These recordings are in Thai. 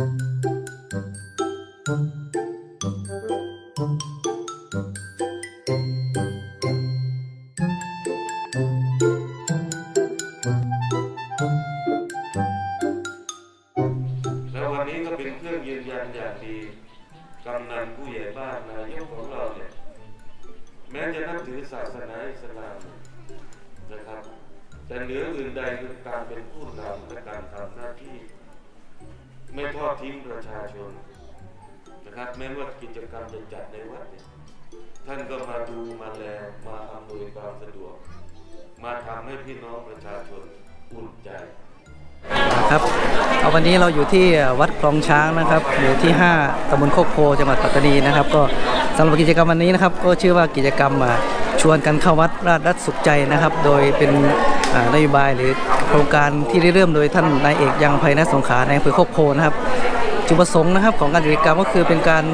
แล้ววันนี้ก็เป็นเครื่องยืนยันอย่างดีกำนันผู้ใหญ่บ้านนายกของเราเนี่ยแม้จะนับถือศาสนาอิสลามนะครับ แต่เหนืออื่นใดคือการเป็นผู้นำและการทำหน้าที่ ทอดทิ้งประชาชนนะครับแม้ว่ากิจกรรมจะจัดในวัดเนี่ยท่านก็มาดูมาแลมาอำนวยความสะดวก มาทำให้พี่น้องประชาชนอุ่นใจครับเอาวันนี้เราอยู่ที่วัดคลองช้างนะครับอยู่ที่ 5ตำบลโคกโพจังหวัดปัตตานีนะครับ ก็สำหรับกิจกรรมวันนี้นะครับ ก็ชื่อว่ากิจกรรมอ่าชวนกันเข้าวัดราชรัตสุขใจนะครับ โดยเป็น นโยบายหรือโครงการที่ได้เริ่มโดยท่านนายเอกยังภัยนสงขาในอำเภอโคกโพนะครับ จุดประสงค์นะครับของการกิจกรรมก็คือเป็นการ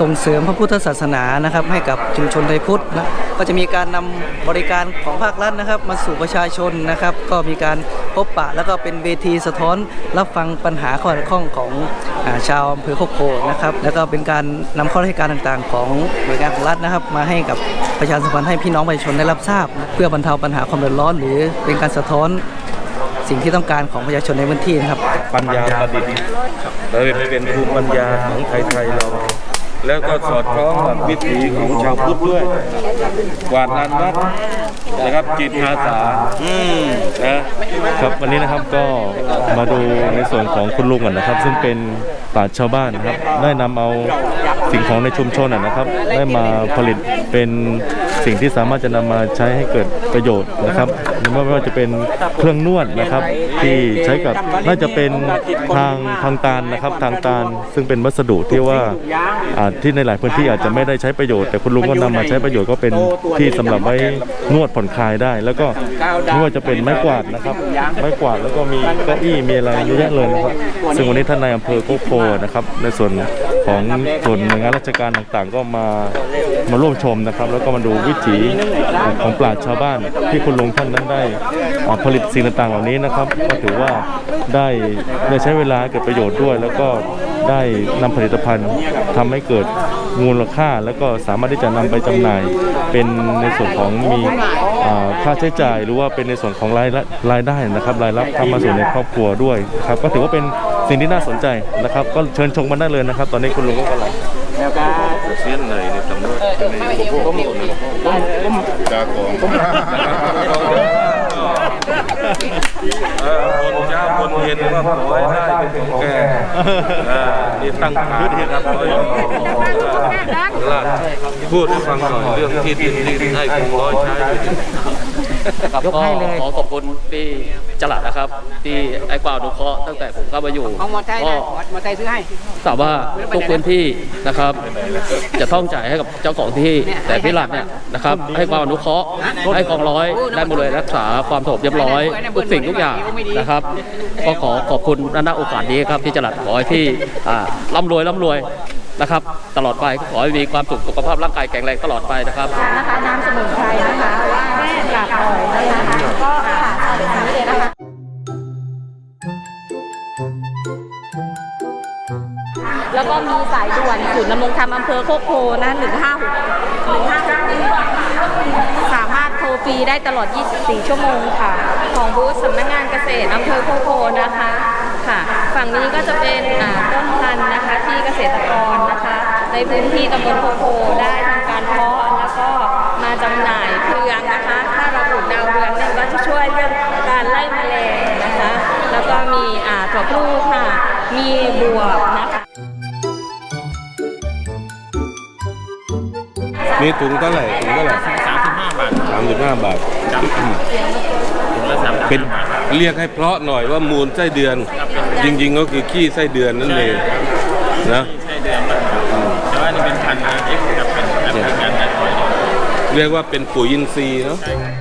ส่งเสริมพระพุทธศาสนานะครับ ให้กับชุมชนไทยพุทธนะก็จะมีการนำบริการของภาครัฐนะครับ มาสู่ประชาชนนะครับ ก็มีการ พบปะ แล้วก็เป็นเวทีสะท้อนรับฟังปัญหาข้อข้องของอาชาวอำเภอโคกโพนะครับแล้วก็เป็นการนำข้อราชการต่างๆ ของหน่วยงานของรัฐนะครับ มาให้กับประชาสัมพันธ์ให้พี่น้องประชาชนได้รับทราบ เพื่อบรรเทาปัญหาความเดือดร้อน หรือเป็นการสะท้อนสิ่งที่ต้องการของประชาชนในพื้นที่นะครับ ปัญญาประดิษฐ์เราเป็นภูมิปัญญาของไทยๆเรา แล้วก็สอดคล้องกับวิถีของชาวพุทธด้วยกวาดลานวัดนะครับจิตอาสาอืมนะครับวันนี้นะครับก็มาดูในส่วนของคุณลุงก่อนนะครับ ซึ่งเป็นปราชญ์ชาวบ้านนะครับ ได้นำเอา สิ่งของในชุมชนนะครับ ได้มาผลิตเป็นสิ่งที่สามารถจะนำมาใช้ให้เกิดประโยชน์นะครับไม่ว่าจะเป็นเครื่องนวดนะครับ ที่ใช้กับน่าจะเป็นทางทางตาลนะครับ ทางตาลซึ่งเป็นวัสดุที่ว่าที่ในหลายพื้นที่อาจจะไม่ได้ใช้ประโยชน์ แต่คุณลุงก็นำมาใช้ประโยชน์ก็เป็นที่สำหรับไว้นวดผ่อนคลายได้ แล้วก็ไม่ว่าจะเป็นไม้กวาดนะครับ ไม้กวาดแล้วก็มีเก้าอี้มีอะไรเยอะแยะเลยนะครับ ซึ่งวันนี้ท่านนายอำเภอโคกโพนะครับ ในส่วน ของส่วนหน่วยงานราชการต่างๆ ก็มามาร่วมชมนะครับ แล้วก็มาดูวิถีของปราชญ์ชาวบ้านที่คุณลุงท่านนั้นได้อ่าผลิตสิ่งต่างๆเหล่านี้นะครับ ก็ถือว่าได้ได้ใช้เวลาเกิดประโยชน์ด้วย แล้วก็ได้นำผลิตภัณฑ์ทำให้เกิดมูลค่า แล้วก็สามารถที่จะนำไปจำหน่าย เป็นในส่วนของมีค่าใช้จ่ายหรือว่าเป็นในส่วนของรายละรายได้นะครับ รายรับเข้ามาสู่ในครอบครัวด้วยครับก็ถือว่าเป็น สิ่งที่น่าสนใจนะครับ ก็เชิญชมมาได้เลยนะครับ ตอนนี้คุณลุงก็กำลังเสียนเลยในตำรวจในผมผมผมกากองเออบนเช้าบนเย็นก็ขอให้ได้เป็นของแกอ่านี่ตั้งขาครับลาดพูดให้ฟังหน่อยเรื่องที่ดินที่ให้คงร้อยใช้อยู่ ครับก็ขอขอบคุณพี่จลัดนะครับ ที่ไอ้กวาวนุเคราะห์ตั้งแต่ผมเข้ามาอยู่เอามอเตอร์ไซค์ก็นะมอเตอร์ไซค์ซื้อให้ ทราบว่าทุกพื้นที่นะครับ จะต้องจ่ายให้กับเจ้าของที่แต่พี่หลัดเนี่ยนะครับให้ความอนุเคราะห์ให้กองร้อยได้หมดเลยรักษาความสงบเรียบร้อยทุกสิ่งทุกอย่างนะครับ ก็ขอขอบคุณณโอกาสนี้ครับพี่จลัดขอให้พี่อ่าร่ำรวยร่ำรวยนะครับ ตลอดไปขอให้มีความสุขสุขภาพร่างกายแข็งแรงตลอดไปนะครับ นะคะน้ำสมุนไพรนะคะ แล้วก็มีสายด่วนศูนย์ดำรงธรรมอำเภอโคกโพนะ156 156สามารถโทรฟรีได้ตลอด 24 ชั่วโมงค่ะ ของบูธสำนักงานเกษตรอำเภอโคกโพนะคะค่ะ ฝั่งนี้ก็จะเป็นต้นพันธุ์นะคะที่เกษตรกรนะคะ ในพื้นที่ตำบลโคกโพได้ทำการเพาะแล้วก็มาจำหน่ายเครืองนะคะ ถ้าเราปลูกดาวเรืองเนี่ยก็จะช่วยเรื่องการไล่แมลงนะคะ แล้วก็มีถั่วพลูค่ะ มีบวบนะคะ มีถุงเท่าไหร่ถุงเท่าไหร่สามสิบห้าบาทสามสิบห้าบาทเป็นเรียกให้เพราะหน่อยว่ามูลไส้เดือน จริง ๆ ก็คือขี้ไส้เดือนนั่นเองนะใช่เดือนมันแต่ว่านี่เป็นพันธุ์นะเอ็กซ์กับเป็นแอฟริกันนะเรียกว่าเป็นปุ๋ยอินทรีย์เนาะใช่ครับ